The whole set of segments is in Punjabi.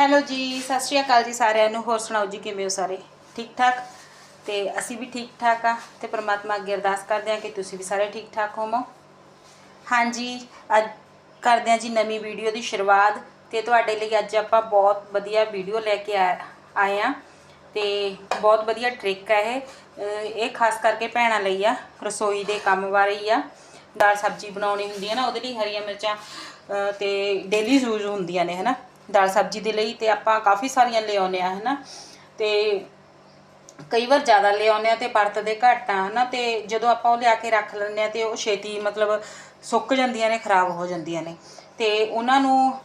ਹੈਲੋ ਜੀ, ਸਤਿ ਸ਼੍ਰੀ ਅਕਾਲ ਜੀ ਸਾਰਿਆਂ ਨੂੰ। ਹੋਰ ਸੁਣਾਓ ਜੀ, ਕਿਵੇਂ ਹੋ ਸਾਰੇ? ਠੀਕ ਠਾਕ? ਤੇ ਅਸੀਂ ਵੀ ਠੀਕ ਠਾਕ ਆ। ਤੇ ਪ੍ਰਮਾਤਮਾ ਅੱਗੇ ਅਰਦਾਸ ਕਰਦੇ ਹਾਂ ਕਿ ਤੁਸੀਂ ਵੀ ਸਾਰੇ ਠੀਕ ਠਾਕ ਹੋਵੋ। ਹਾਂਜੀ, ਅੱਜ ਕਰਦੇ ਹਾਂ ਜੀ ਨਵੀਂ ਵੀਡੀਓ ਦੀ ਸ਼ੁਰੂਆਤ। ਤੇ ਤੁਹਾਡੇ ਲਈ ਅੱਜ ਆਪਾਂ ਬਹੁਤ ਵਧੀਆ ਵੀਡੀਓ ਲੈ ਕੇ ਆ- ਆਏ ਆ ਤੇ ਬਹੁਤ ਵਧੀਆ ਟ੍ਰਿਕ ਹੈ ਇਹ। ਇਹ ਖਾਸ ਕਰਕੇ ਭੈਣਾਂ ਲਈ ਆ, ਰਸੋਈ ਦੇ ਕੰਮ ਬਾਰੇ ਹੀ ਆ। ਦਾਲ ਸਬਜ਼ੀ ਬਣਾਉਣੀ ਹੁੰਦੀ ਹੈ ਨਾ, ਉਹਦੇ ਲਈ ਹਰੀਆਂ ਮਿਰਚਾਂ, ਅਹ ਤੇ ਡੇਲੀ ਯੂਜ਼ ਹੁੰਦੀਆਂ ਨੇ, ਹਨਾ? ਦਾਲ ਸਬਜ਼ੀ ਦੇ ਲਈ ਤੇ ਆਪਾਂ ਕਾਫੀ ਸਾਰੀਆਂ ਲਿਆਉਂਦੇ ਆ ਹਨਾ। ਤੇ ਕਈ ਵਾਰ ਜ਼ਿਆਦਾ ਲਿਆਉਂਦੇ ਆ ਤੇ ਵਰਤਦੇ ਘੱਟ ਆ, ਹਨਾ। ਤੇ ਜਦੋਂ ਆਪਾਂ ਉਹ ਲਿਆ ਕੇ ਰੱਖ ਲੈਂਦੇ ਆ ਤੇ ਉਹ ਛੇਤੀ ਮਤਲਬ ਸੁੱਕ ਜਾਂਦੀਆਂ ਨੇ, ਖਰਾਬ ਹੋ ਜਾਂਦੀਆਂ ਨੇ। ਤੇ ਉਹਨਾਂ ਨੂੰ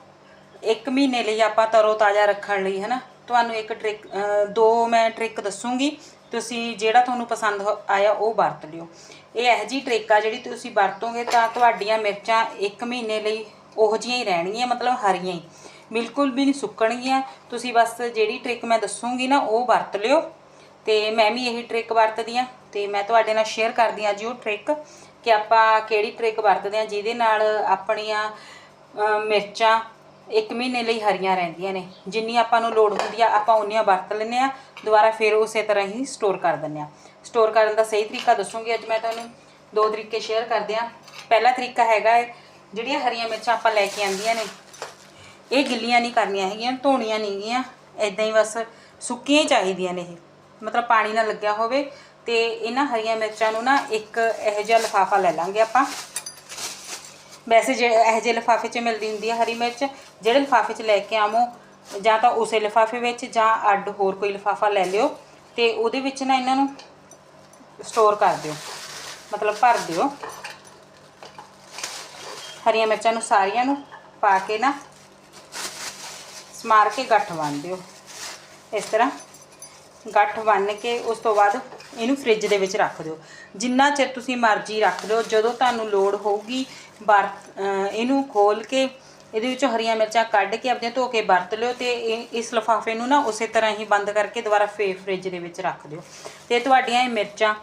ਇੱਕ ਮਹੀਨੇ ਲਈ ਆਪਾਂ ਤਰੋ ਤਾਜ਼ਾ ਰੱਖਣ ਲਈ, ਹਨਾ। ਤੁਹਾਨੂੰ ਇੱਕ ਟ੍ਰਿਕ ਦੋ ਮੈਂ ਟ੍ਰਿਕ ਦੱਸੂਗੀ। ਤੁਸੀਂ ਜਿਹੜਾ ਤੁਹਾਨੂੰ ਪਸੰਦ ਆਇਆ ਉਹ ਵਰਤ ਲਿਓ। ਇਹ ਇਹੋ ਜੀ ਟ੍ਰਿਕ ਆ ਜਿਹੜੀ ਤੁਸੀਂ ਵਰਤੋਗੇ ਤਾਂ ਤੁਹਾਡੀਆਂ ਮਿਰਚਾਂ ਇੱਕ ਮਹੀਨੇ ਲਈ ਉਹੋ ਜਿਹੀਆਂ ਹੀ ਰਹਿਣਗੀਆਂ, ਮਤਲਬ ਹਰੀਆਂ ਹੀ। ਬਿਲਕੁਲ ਵੀ ਨਹੀਂ ਸੁੱਕਣਗੀਆਂ ਤੁਸੀਂ ਬਸ ਜਿਹੜੀ ਟ੍ਰਿਕ ਮੈਂ ਦੱਸੂਗੀ ਨਾ, ਉਹ ਵਰਤ ਲਿਓ। ਤੇ ਮੈਂ ਵੀ ਇਹੀ ਟ੍ਰਿਕ ਵਰਤਦੀ ਆ ਤੇ ਮੈਂ ਤੁਹਾਡੇ ਨਾਲ ਸ਼ੇਅਰ ਕਰਦੀ ਆ ਜੀ ਉਹ ਟ੍ਰਿਕ ਕਿ ਆਪਾਂ ਕਿਹੜੀ ਟ੍ਰਿਕ ਵਰਤਦੇ ਆ ਜਿਹਦੇ ਨਾਲ ਆਪਣੀਆਂ ਮਿਰਚਾਂ ਇੱਕ ਮਹੀਨੇ ਲਈ ਹਰੀਆਂ ਰਹਿੰਦੀਆਂ ਨੇ। ਜਿੰਨੀ ਆਪਾਂ ਨੂੰ ਲੋੜ ਹੁੰਦੀ ਆ, ਆਪਾਂ ਉਨੀਆਂ ਵਰਤ ਲੈਂਦੇ ਆ ਦੁਬਾਰਾ ਫਿਰ ਉਸੇ ਤਰ੍ਹਾਂ ਹੀ ਸਟੋਰ ਕਰ ਦਿੰਦੇ ਆ ਸਟੋਰ ਕਰਨ ਦਾ ਸਹੀ ਤਰੀਕਾ ਦੱਸੂਗੀ ਅੱਜ ਮੈਂ ਤੁਹਾਨੂੰ। ਦੋ ਤਰੀਕੇ ਸ਼ੇਅਰ ਕਰਦੇ ਆ ਪਹਿਲਾ ਤਰੀਕਾ ਹੈਗਾ ਹੈ ਜਿਹੜੀਆਂ ਹਰੀਆਂ ਮਿਰਚਾਂ ਆਪਾਂ ਲੈ ਕੇ ਆਂਦੀਆਂ ਨੇ ਇਹ ਗਿੱਲੀਆਂ ਨਹੀਂ ਕਰਨੀਆਂ ਹੈਗੀਆਂ, ਧੋਣੀਆਂ ਨਹੀਂ ਗੀਆਂ। ਐਦਾਂ ਹੀ ਬਸ ਸੁੱਕੀਆਂ ਹੀ ਚਾਹੀਦੀਆਂ ਨੇ ਇਹ। ਮਤਲਬ ਪਾਣੀ ਨਾਲ ਲੱਗਿਆ ਹੋਵੇ ਤੇ ਇਹਨਾਂ ਹਰੀਆਂ ਮਿਰਚਾਂ ਨੂੰ ਨਾ ਇੱਕ ਇਹੋ ਜਿਹਾ ਲਿਫਾਫਾ ਲੈ ਲਾਂਗੇ ਆਪਾਂ। ਵੈਸੇ ਜੇ ਇਹੋ ਜਿਹੇ ਲਿਫਾਫੇ 'ਚ ਮਿਲਦੀ ਹੁੰਦੀ ਹੈ ਹਰੀ ਮਿਰਚ, ਜਿਹੜੇ ਲਿਫਾਫੇ 'ਚ ਲੈ ਕੇ ਆਵੋ, ਜਾਂ ਤਾਂ ਉਸੇ ਲਿਫਾਫੇ ਵਿੱਚ ਜਾਂ ਅੱਡ ਹੋਰ ਕੋਈ ਲਿਫਾਫਾ ਲੈ ਲਿਓ ਤੇ ਉਹਦੇ ਵਿੱਚ ਨਾ ਇਹਨਾਂ ਨੂੰ ਸਟੋਰ ਕਰ ਦਿਓ। ਮਤਲਬ ਭਰ ਦਿਓ। ਹਰੀਆਂ ਮਿਰਚਾਂ ਨੂੰ ਸਾਰੀਆਂ ਨੂੰ ਪਾ ਕੇ ਨਾ ਸਮਾਰ ਕੇ ਗੱਠ ਬੰਨ੍ਹ ਦਿਓ। ਇਸ ਤਰ੍ਹਾਂ ਗੱਠ ਬੰਨ੍ਹ ਕੇ ਉਸ ਤੋਂ ਬਾਅਦ ਇਹਨੂੰ ਫ੍ਰਿਜ ਦੇ ਵਿੱਚ ਰੱਖ ਦਿਓ। ਜਿੰਨਾ ਚਿਰ ਤੁਸੀਂ ਮਰਜ਼ੀ ਰੱਖ ਦਿਓ, ਜਦੋਂ ਤੁਹਾਨੂੰ ਲੋੜ ਹੋਊਗੀ ਵਰਤ ਇਹਨੂੰ ਖੋਲ ਕੇ ਇਹਦੇ ਵਿੱਚੋਂ ਹਰੀਆਂ ਮਿਰਚਾਂ ਕੱਢ ਕੇ ਆਪਣੀਆਂ ਧੋ ਕੇ ਵਰਤ ਲਿਓ ਤੇ ਇਹ, ਇਸ ਲਿਫਾਫੇ ਨੂੰ ਨਾ ਉਸੇ ਤਰ੍ਹਾਂ ਹੀ ਬੰਦ ਕਰਕੇ ਦੁਬਾਰਾ ਫੇਰ ਫ੍ਰਿਜ ਦੇ ਵਿੱਚ ਰੱਖ ਦਿਓ। ਤੇ ਤੁਹਾਡੀਆਂ ਇਹ ਮਿਰਚਾਂ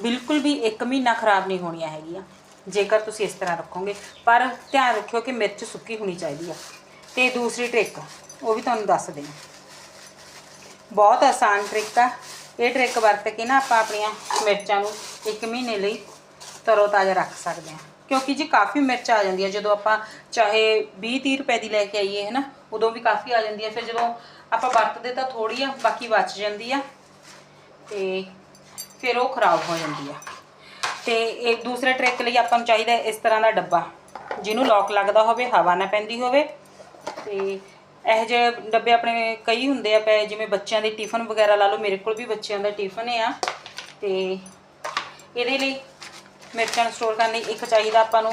ਬਿਲਕੁਲ ਵੀ 1 ਮਹੀਨਾ ਖਰਾਬ ਨਹੀਂ ਹੋਣੀਆਂ ਹੈਗੀਆਂ। ਜੇਕਰ ਤੁਸੀਂ ਇਸ ਤਰ੍ਹਾਂ ਰੱਖੋਗੇ। ਪਰ ਧਿਆਨ ਰੱਖਿਓ ਕਿ ਮਿਰਚ ਸੁੱਕੀ ਹੋਣੀ ਚਾਹੀਦੀ ਆ। ਤੇ ਦੂਸਰੀ ਟ੍ਰਿਕ ਉਹ ਵੀ ਤੁਹਾਨੂੰ ਦੱਸ ਦਿੰਦੀ ਬਹੁਤ ਆਸਾਨ ਟ੍ਰਿਕ ਆ। ਇਹ ਟ੍ਰਿਕ ਵਰਤ ਕੇ ਨਾ ਆਪਾਂ ਆਪਣੀਆਂ ਮਿਰਚਾਂ ਨੂੰ 1 ਮਹੀਨੇ ਲਈ ਤਰੋ ਤਾਜ਼ਾ ਰੱਖ ਸਕਦੇ ਹਾਂ। ਕਿਉਂਕਿ ਜੀ ਕਾਫੀ ਮਿਰਚ ਆ ਜਾਂਦੀ ਹੈ ਜਦੋਂ ਆਪਾਂ ਚਾਹੇ 20 30 ਰੁਪਏ ਦੀ ਲੈ ਕੇ ਆਈਏ ਹੈ ਨਾ ਉਦੋਂ ਵੀ ਕਾਫੀ ਆ ਜਾਂਦੀ ਹੈ ਫਿਰ ਜਦੋਂ ਆਪਾਂ ਵਰਤਦੇ ਤਾਂ ਥੋੜੀ ਆ, ਬਾਕੀ ਬਚ ਜਾਂਦੀ ਆ ਤੇ ਫਿਰ ਉਹ ਖਰਾਬ ਹੋ ਜਾਂਦੀ ਆ। ਤੇ ਇਹ ਦੂਸਰੇ ਟ੍ਰਿਕ ਲਈ ਆਪਾਂ ਨੂੰ ਚਾਹੀਦਾ ਇਸ ਤਰ੍ਹਾਂ ਦਾ ਡੱਬਾ, ਜਿਹਨੂੰ ਲੌਕ ਲੱਗਦਾ ਹੋਵੇ, ਹਵਾ ਨਾ ਪੈਂਦੀ ਹੋਵੇ ਤੇ ਇਹ ਜਿਹੇ ਡੱਬੇ ਆਪਣੇ ਕਈ ਹੁੰਦੇ ਆ ਪਏ ਜਿਵੇਂ ਬੱਚਿਆਂ ਦੇ ਟਿਫਨ ਵਗੈਰਾ ਲਾ ਲਓ, ਮੇਰੇ ਕੋਲ ਵੀ ਬੱਚਿਆਂ ਦਾ ਟਿਫਨ ਆ। ਤੇ ਇਹਦੇ ਲਈ ਮਿਰਚਾਂ ਨੂੰ ਸਟੋਰ ਕਰਨ ਲਈ ਇੱਕ ਚਾਹੀਦਾ ਆਪਾਂ ਨੂੰ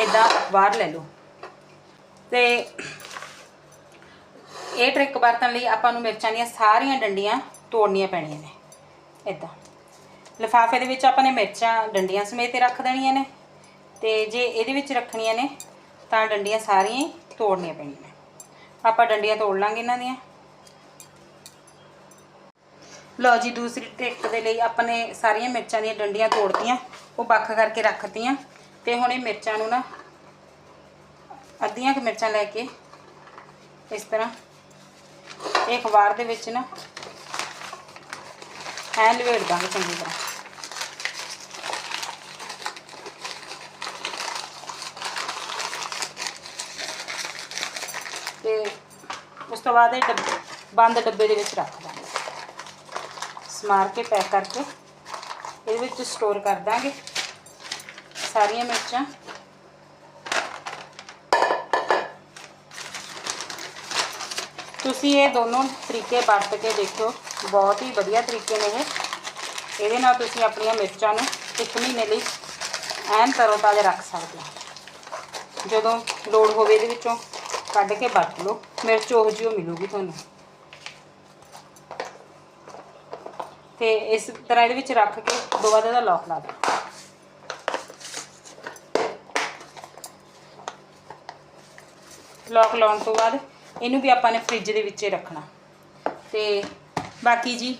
ਇਦਾਂ ਬਾਹਰ ਲੈ ਲਓ। ਤੇ ਇਹ ਟ੍ਰਿਕ ਵਰਤਣ ਲਈ ਆਪਾਂ ਨੂੰ ਮਿਰਚਾਂ ਦੀਆਂ ਸਾਰੀਆਂ ਡੰਡੀਆਂ ਤੋੜਨੀਆਂ ਪੈਣੀਆਂ ਨੇ ਇਦਾਂ ਲਿਫਾਫੇ ਦੇ ਵਿੱਚ ਆਪਾਂ ਨੇ ਮਿਰਚਾਂ ਡੰਡੀਆਂ ਸਮੇਤ ਹੀ ਰੱਖ ਦੇਣੀਆਂ ਨੇ, ਤੇ ਜੇ ਇਹਦੇ ਵਿੱਚ ਰੱਖਣੀਆਂ ਨੇ ਤਾਂ ਡੰਡੀਆਂ ਸਾਰੀਆਂ ਹੀ ਤੋੜਨੀਆਂ ਪੈਣੀਆਂ ਨੇ। ਆਪਾਂ ਡੰਡੀਆਂ ਤੋੜ ਲਾਂਗੇ ਇਹਨਾਂ ਦੀਆਂ। ਲਓ ਜੀ, ਦੂਸਰੀ ਟਿਕਟ ਦੇ ਲਈ ਆਪਣੇ ਸਾਰੀਆਂ ਮਿਰਚਾਂ ਦੀਆਂ ਡੰਡੀਆਂ ਤੋੜਤੀਆਂ, ਉਹ ਵੱਖ ਕਰਕੇ ਰੱਖਤੀਆਂ। ਤੇ ਹੁਣ ਇਹ ਮਿਰਚਾਂ ਨੂੰ ਨਾ ਅੱਧੀਆਂ ਕਿ ਮਿਰਚਾਂ ਲੈ ਕੇ ਇਸ ਤਰ੍ਹਾਂ ਇਹ ਅਖਬਾਰ ਦੇ ਵਿੱਚ ਨਾ ਐ ਲਵੇੜ ਦਾਂਗੇ ਚੰਗੀ ਤਰ੍ਹਾਂ ਤੇ ਉਸ ਤੋਂ ਬਾਅਦ ਇਹ ਡੱਬੇ, ਬੰਦ ਡੱਬੇ ਦੇ ਵਿੱਚ ਰੱਖ ਦਾਂਗੇ। ਸਮਾਰ ਕੇ ਪੈਕ ਕਰਕੇ ਇਹਦੇ ਵਿੱਚ ਸਟੋਰ ਕਰ ਦਾਂਗੇ। ਸਾਰੀਆਂ ਮਿਰਚਾਂ। ਤੁਸੀਂ ਇਹ ਦੋਨੋਂ ਤਰੀਕੇ ਵਰਤ ਕੇ ਦੇਖਿਓ ਬਹੁਤ ਹੀ ਵਧੀਆ ਤਰੀਕੇ ਨੇ ਇਹ। ਇਹਦੇ ਨਾਲ ਤੁਸੀਂ ਆਪਣੀਆਂ ਮਿਰਚਾਂ ਨੂੰ ਇੱਕ ਮਹੀਨੇ ਲਈ ਐਨ ਤਰੋ ਤਾਜ਼ਾ ਰੱਖ ਸਕਦੇ ਹੋ। ਜਦੋਂ ਲੋੜ ਹੋਵੇ ਇਹਦੇ ਵਿੱਚੋਂ ਕੱਢ ਕੇ ਵਰਤ ਲਓ। ਮਿਰਚ ਉਹ ਜਿਹੀ ਓ ਮਿਲੂਗੀ ਤੁਹਾਨੂੰ। ਤੇ ਇਸ ਤਰ੍ਹਾਂ ਇਹਦੇ ਵਿੱਚ ਰੱਖ ਕੇ ਦੋ ਬਾਅਦ ਇਹਦਾ ਲੌਕ ਲਾ ਦਿਓ। ਲੌਕ ਲਾਉਣ ਤੋਂ ਬਾਅਦ ਇਹਨੂੰ ਵੀ ਆਪਾਂ ਨੇ ਫ੍ਰਿਜ ਦੇ ਵਿੱਚ ਰੱਖਣਾ। ਤੇ ਬਾਕੀ ਜੀ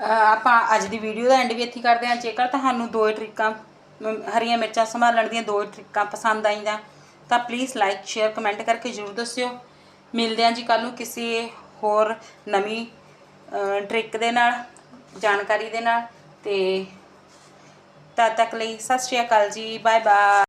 ਆਪਾਂ ਅੱਜ ਦੀ ਵੀਡੀਓ ਦਾ ਐਂਡ ਵੀ ਇੱਥੇ ਕਰਦੇ ਹਾਂ। ਜੇਕਰ ਤੁਹਾਨੂੰ ਦੋ ਟ੍ਰਿਕਾਂ ਅਮ, ਹਰੀਆਂ ਮਿਰਚਾਂ ਸੰਭਾਲਣ ਦੀਆਂ ਦੋ ਟ੍ਰਿਕਾਂ ਪਸੰਦ ਆਈਆਂ ਤਾਂ ਪਲੀਜ਼ ਲਾਈਕ ਸ਼ੇਅਰ ਕਮੈਂਟ ਕਰਕੇ ਜ਼ਰੂਰ ਦੱਸਿਓ। ਮਿਲਦੇ ਹਾਂ ਜੀ ਕੱਲ ਨੂੰ ਕਿਸੇ ਹੋਰ ਨਵੀਂ ਟ੍ਰਿਕ ਦੇ ਨਾਲ, ਜਾਣਕਾਰੀ ਦੇ ਨਾਲ। ਤੇ ਤਦ ਤੱਕ ਲਈ ਸਤਿ ਸ਼੍ਰੀ ਅਕਾਲ ਜੀ ਬਾਏ ਬਾਏ